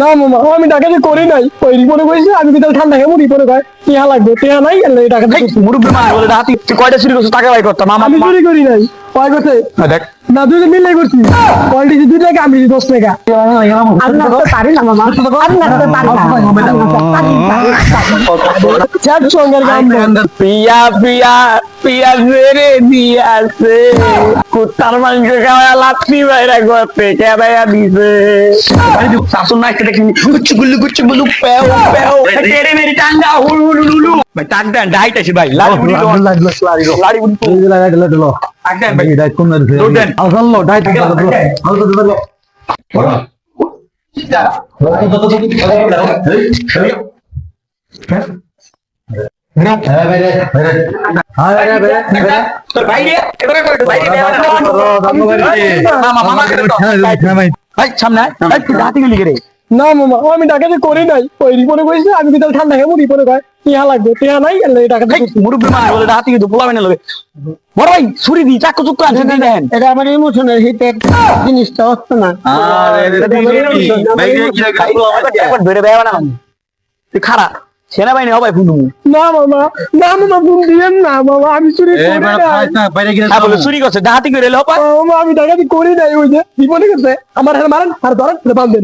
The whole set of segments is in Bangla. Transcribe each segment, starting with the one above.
না মামা আমি ডাকাতি করি নাই। ওই রিপোর্টে করেছি আমি বিকাল ঠান্ডা খাব? রিপোর্টে পরে কয় টিহা লাগবে টিহা নাই এলে ডাকাতি করছি। মুরব্বী মা বলে হাতি তুই কয়টা চুরি করছিস টাকা বাই করতাম মামা আমি চুরি করি নাই। কয় কথা দেখ। না দুই মিলে করছি। কোয়ালিটি দুই টাকা আমি দশ টাকা। আমি না পারি না মামা। আমি না। পারি না। পিয়া পিয়া পিয়া রে দিয়াছে কুত্তার মাংস খাওয়া লাত্তি বাইরা করতে কেদায়া দিছে শাশুন না একটা কিনি গুচ্ছু গুচ্ছু গুল্লু পেও পেও তেরে মেরি টাঙ্গা হুলু ভাই না মামা আমি ডাকাতি করি নাই ওই মনে করেছি আমি ঠান্ডা মুড়ি পরে কয় টিহা লাগবে টিহা নাই ডাকাতি মুরব্বী বলে হাতি কিন্তু পোলা মেনে লবে বড় ভাই ছুরি দি চাকু চুক্কু আনছে দি দেন এটা আমার ইমোশনের হিটে জিনিসটা হচ্ছে না একবার ধরে না তুই খারা সেনাবাহিনী হবে ফুন্দু না মামা না মামা ফোন দিয়েন না মামা আমি চুরি করি নাই। হ্যাঁ বলে চুরি করছে ডাহাতি করে হবে মামা আমি ডাকাতি করি নাই ওই যে বিপদে গেছে। আমার হাতে মারেন আর ধরেন বান্ধেন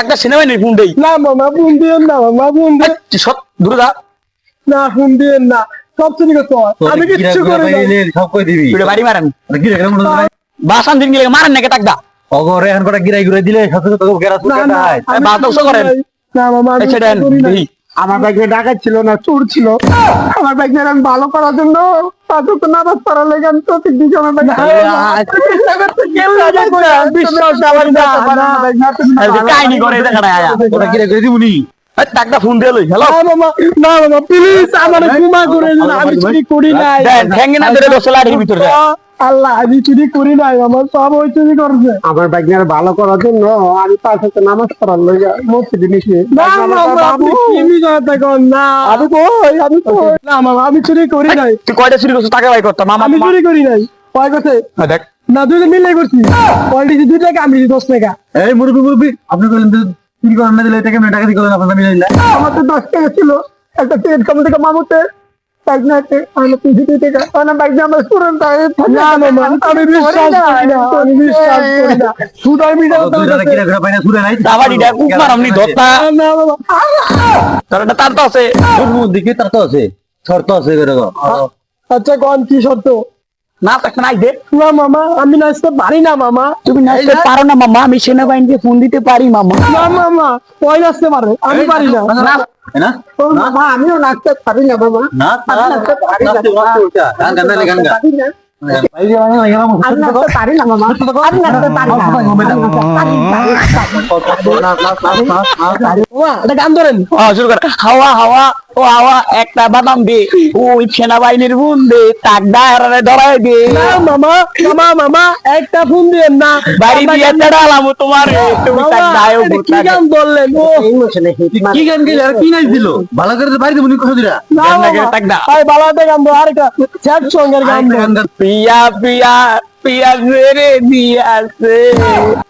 একটা সেনাবাহিনীর ফোন দেই। না মামা ফোন দিয়েন না মামা ফোন এই, দিয়েন সব দূরে যা না ফোন দিয়েন না সব চুরি করতে আমি কিচ্ছু করি নাই। তুই বাড়ি মারেন। বাসান দিন গেলে মারেন না না বাদ দাও, কিচ্ছু করেন। করি নাই। না মামা। আমার ব্যাগে ডাকাত ছিল না চোর ছিল আমার ব্যাগে আমি ভালো করার জন্য তো নামাজ লেগে আমি তো দিকে আমার ব্যাগে টাকদা ফোন দিয়ে লই হ্যালো না মামা প্লিজ আমার করে আমি চুরি করি নাই ঠ্যাঙ্গে না ধরে বসে লাঠির ভিতরে। আল্লাহ আমি চুরি করি নাই আমার সব ওই চুরি করছে। আমার ব্যাগে ভালো করার জন্য আমি পাঁচ হাতে নামাজ পড়ার লেগে মসজিদে মিশে না মামা আপনি কি মিজাতে কোন না। আমি কই আমি কই? না মামা আমি চুরি করি নাই। তুই কয়টা চুরি করছিস টাকা বাই করতাম আমি চুরি করি নাই। কয় কথা? হ্যাঁ, দেখ। না দুজন মিলে করছি। কোয়ালিটি দুই টাকা আমি দশ টাকা। আমার তো দশ টাকা ছিল। একটা পেট কম থেকে মামুতে। আমার তিনশো থেকে আমার স্টুডেন্ট না আমি বিশ্বাস করি না আমি বিশ্বাস করি না। শুধু আমি দাবাড়িটা খুব মারামনি ধরতা। না মামা তোর দিকে তার তো আছে। আচ্ছা কোন কি শর্ত? না থাকতে নাই দে না মামা আমি নাচতে পারি না মামা তুমি নাচতে পারো না মামা আমি সেনাবাহিনীকে ফোন দিতে পারি মামা না মামা ওই নাচতে পারে আমি পারি না মামা আমিও নাচতে পারি না মামা না নাচতে পারি না গান হাওয়া হাওয়া ও হাওয়া একটা বাদাম দে। ওই সেনাবাহিনীর ফোন দে তাক দাঁড়ায় ধরাই দে। মামা মামা মামা একটা ফোন দিয়েন না। বাড়ি দিয়ে দাঁড়ালাম তোমার তুমি তাক দাও কি গান বললেন? ও। কি গান কি না গান না গেলে মামা তাক দা। ভাই বালাতে গান দো আরেকটা। চ্যাট সঙ্গের গান দেন পিয়া পিয়া পিয়া রে দিয়াছে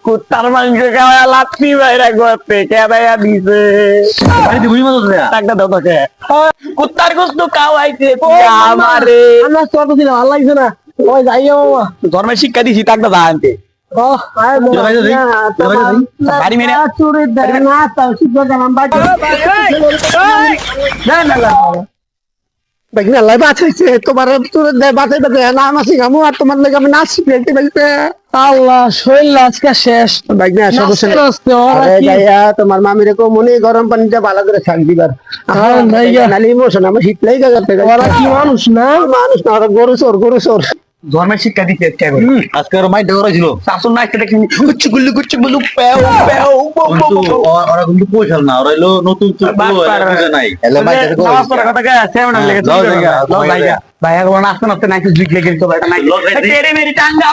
কুত্তার মাংস খাওয়া লাত্তি বাইরা করতে কেদায়া দিছে। টাকা দাও তোকে। কুত্তার গোস্ত খাওয়াইছে আমারে। আমরা তো ছিল ভালো লাগছে না। ওই যাইও মামা। ধর্মের শিক্ষা দিছি টাকা দা আনতে বাড়ি মেরে। না না। বেগনা লাই বাঁচাইছে তোমার বাঁচাই না আর তোমার লেগে আমি নাচ শিখে বেগতে আল্লাহ শরীর আজকে শেষ। বেগনা সমস্যা আরে তোমার মামিরে কো মনে গরম পানিতে ভালো করে ছাক দিবার। আরে ভাইয়া। নালি ইমোশন আমার ওরা কি মানুষ না? মানুষ না ওরা গরু চোর গরু চোর। ধর্মের শিক্ষা দিতে করে আজকে ওর মাইন্ড ওরা ছিল শাসন না একটা কিনি গুচ্ছু গুল্লু গুচ্ছু গুল্লু ওরা কিন্তু পয়সা না ওরা হলো নতুন। নাই এলে মাইন্ড নামাজ পড়ার কথা কয়ে আছে, এমন লেগে লও চলে জায়গা, গেল। লও লও জায়গা। জায়গা। ভাই এখন নাচতে নাচতে নাকি জুইক লেগে তো ভাই এটা নাকি মেরি টাঙ্গা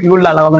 কি গুল্লা লাগাবো